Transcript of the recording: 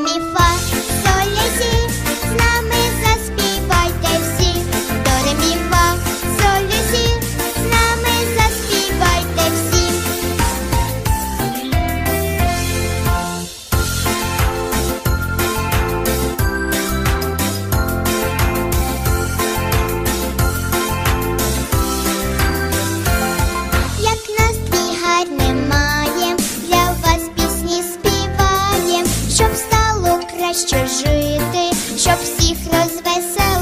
me faz solecer. ще жити, щоб всіх розвеселити.